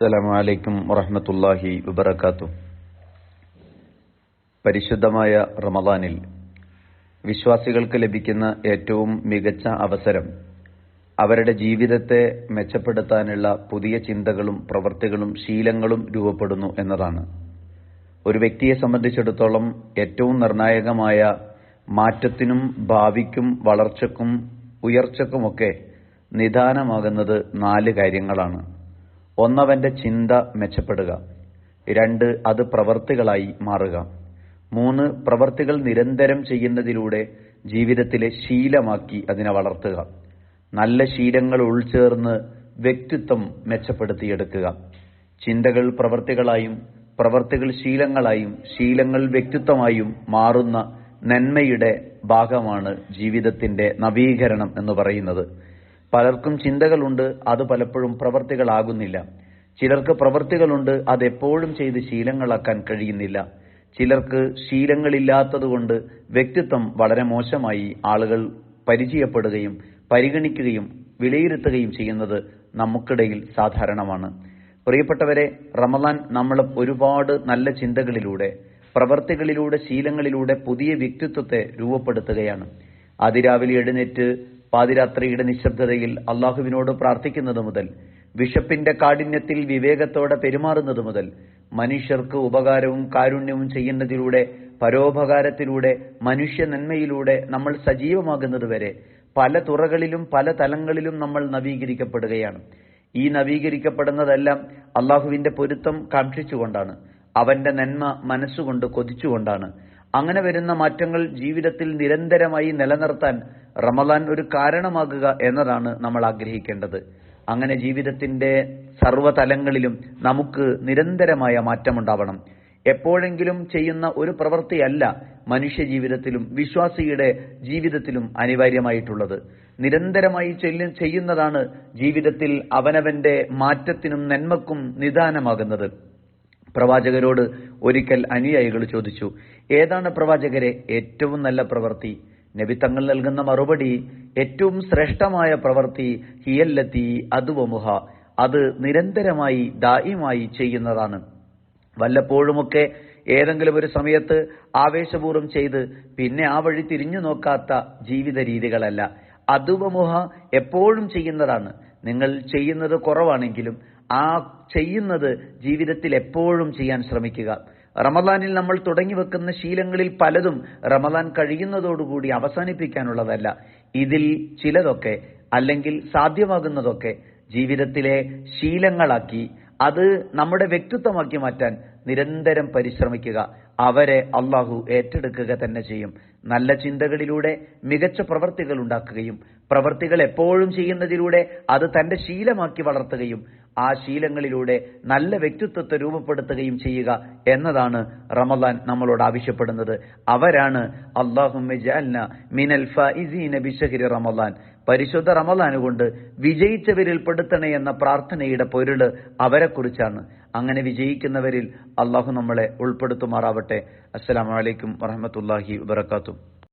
അസ്സലാമു അലൈക്കും വറഹ്മത്തുള്ളാഹി വബറകാതുഹു. പരിശുദ്ധമായ റമദാനിൽ വിശ്വാസികൾക്ക് ലഭിക്കുന്ന ഏറ്റവും മികച്ച അവസരം അവരുടെ ജീവിതത്തെ മെച്ചപ്പെടുത്താനുള്ള പുതിയ ചിന്തകളും പ്രവൃത്തികളും ശീലങ്ങളും രൂപപ്പെടുന്നു എന്നതാണ്. ഒരു വ്യക്തിയെ സംബന്ധിച്ചിടത്തോളം ഏറ്റവും നിർണായകമായ മാറ്റത്തിനും ഭാവിക്കും വളർച്ചക്കും ഉയർച്ചക്കുമൊക്കെ നിദാനമാകുന്നത് നാല് കാര്യങ്ങളാണ്. ഒന്നവന്റെ ചിന്ത മെച്ചപ്പെടുക. രണ്ട് അത് പ്രവർത്തികളായി മാറുക. മൂന്ന് പ്രവർത്തികൾ നിരന്തരം ചെയ്യുന്നതിലൂടെ ജീവിതത്തിലെ ശീലമാക്കി അതിനെ വളർത്തുക. നല്ല ശീലങ്ങൾ ഉൾച്ചേർന്ന് വ്യക്തിത്വം മെച്ചപ്പെടുത്തിയെടുക്കുക. ചിന്തകൾ പ്രവർത്തികളായും പ്രവർത്തികൾ ശീലങ്ങളായും ശീലങ്ങൾ വ്യക്തിത്വമായും മാറുന്ന നന്മയുടെ ഭാഗമാണ് ജീവിതത്തിന്റെ നവീകരണം എന്ന് പറയുന്നത്. പലർക്കും ചിന്തകളുണ്ട് അത് പലപ്പോഴും പ്രവർത്തികളാകുന്നില്ല. ചിലർക്ക് പ്രവർത്തികളുണ്ട് അത് എപ്പോഴും ചെയ്ത് ശീലങ്ങളാക്കാൻ കഴിയുന്നില്ല. ചിലർക്ക് ശീലങ്ങളില്ലാത്തതുകൊണ്ട് വ്യക്തിത്വം വളരെ മോശമായി ആളുകൾ പരിചയപ്പെടുകയും പരിഗണിക്കുകയും വിലയിരുത്തുകയും ചെയ്യുന്നത് നമുക്കിടയിൽ സാധാരണമാണ്. പ്രിയപ്പെട്ടവരെ റമദാൻ നമ്മൾ ഒരുപാട് നല്ല ചിന്തകളിലൂടെ പ്രവർത്തികളിലൂടെ ശീലങ്ങളിലൂടെ പുതിയ വ്യക്തിത്വത്തെ രൂപപ്പെടുത്തുകയാണ്. അതിരാവിലെ എഴുന്നേറ്റ് പാതിരാത്രിയുടെ നിശബ്ദതയിൽ അള്ളാഹുവിനോട് പ്രാർത്ഥിക്കുന്നത് മുതൽ വിശപ്പിന്റെ കാഠിന്യത്തിൽ വിവേകത്തോടെ പെരുമാറുന്നത് മുതൽ മനുഷ്യർക്ക് ഉപകാരവും കാരുണ്യവും ചെയ്യുന്നതിലൂടെ പരോപകാരത്തിലൂടെ മനുഷ്യ നന്മയിലൂടെ നമ്മൾ സജീവമാകുന്നതുവരെ പല തുറകളിലും പല തലങ്ങളിലും നമ്മൾ നവീകരിക്കപ്പെടുകയാണ്. ഈ നവീകരിക്കപ്പെടുന്നതെല്ലാം അള്ളാഹുവിന്റെ പൊരുത്തം കാക്ഷിച്ചുകൊണ്ടാണ്. അവന്റെ നന്മ മനസ്സുകൊണ്ട് കൊതിച്ചുകൊണ്ടാണ്. അങ്ങനെ വരുന്ന മാറ്റങ്ങൾ ജീവിതത്തിൽ നിരന്തരമായി നിലനിർത്താൻ റമദാൻ ഒരു കാരണമാകുക എന്നതാണ് നമ്മൾ ആഗ്രഹിക്കേണ്ടത്. അങ്ങനെ ജീവിതത്തിന്റെ സർവതലങ്ങളിലും നമുക്ക് നിരന്തരമായ മാറ്റമുണ്ടാവണം. എപ്പോഴെങ്കിലും ചെയ്യുന്ന ഒരു പ്രവൃത്തിയല്ല മനുഷ്യ ജീവിതത്തിലും വിശ്വാസിയുടെ ജീവിതത്തിലും അനിവാര്യമായിട്ടുള്ളത്. നിരന്തരമായി ചെയ്യുന്നതാണ് ജീവിതത്തിൽ അവനവന്റെ മാറ്റത്തിനും നന്മക്കും നിദാനമാകുന്നത്. പ്രവാചകരോട് ഒരിക്കൽ അനുയായികൾ ചോദിച്ചു ഏതാണ് പ്രവാചകരെ ഏറ്റവും നല്ല പ്രവൃത്തി? നബി തങ്ങൾ നൽകുന്ന മറുപടി ഏറ്റവും ശ്രേഷ്ഠമായ പ്രവൃത്തി ഹിയല്ലത്തി അതുവമുഹ അത് നിരന്തരമായി ദായിമായി ചെയ്യുന്നതാണ്. വല്ലപ്പോഴുമൊക്കെ ഏതെങ്കിലും ഒരു സമയത്ത് ആവേശപൂർവം ചെയ്ത് പിന്നെ ആ വഴി തിരിഞ്ഞു നോക്കാത്ത ജീവിത രീതികളല്ല അതുവമുഹ എപ്പോഴും ചെയ്യുന്നതാണ്. നിങ്ങൾ ചെയ്യുന്നത് കുറവാണെങ്കിലും ആ ചെയ്യുന്നത് ജീവിതത്തിൽ എപ്പോഴും ചെയ്യാൻ ശ്രമിക്കുക. റമദാനിൽ നമ്മൾ തുടങ്ങി വെക്കുന്ന ശീലങ്ങളിൽ പലതും റമദാൻ കഴിയുന്നതോടുകൂടി അവസാനിപ്പിക്കാനുള്ളതല്ല. ഇതിൽ ചിലതൊക്കെ അല്ലെങ്കിൽ സാധ്യമാകുന്നതൊക്കെ ജീവിതത്തിലെ ശീലങ്ങളാക്കി അത് നമ്മുടെ വ്യക്തിത്വമാക്കി മാറ്റാൻ നിരന്തരം പരിശ്രമിക്കുക. അവരെ അള്ളാഹു ഏറ്റെടുക്കുക തന്നെ ചെയ്യും. നല്ല ചിന്തകളിലൂടെ മികച്ച പ്രവർത്തികൾ ഉണ്ടാക്കുകയും പ്രവർത്തികൾ എപ്പോഴും ചെയ്യുന്നതിലൂടെ അത് തന്റെ ശീലമാക്കി വളർത്തുകയും ആ ശീലങ്ങളിലൂടെ നല്ല വ്യക്തിത്വത്തെ രൂപപ്പെടുത്തുകയും ചെയ്യുക എന്നതാണ് റമദാൻ നമ്മളോട് ആവശ്യപ്പെടുന്നത്. അവരാണ് അള്ളാഹുമിന മിനൽ ബിഷഹിരി റമദാൻ പരിശുദ്ധ റമദാനുകൊണ്ട് വിജയിച്ചവരിൽ പെടുത്തണേ എന്ന പ്രാർത്ഥനയുടെ പൊരുൾ അവരെക്കുറിച്ചാണ്. അങ്ങനെ വിജയിക്കുന്നവരിൽ അള്ളാഹു നമ്മളെ ഉൾപ്പെടുത്തുമാറാവട്ടെ. അസ്സലാമലൈക്കും വറഹമത്തല്ലാഹി വബർക്കാത്തു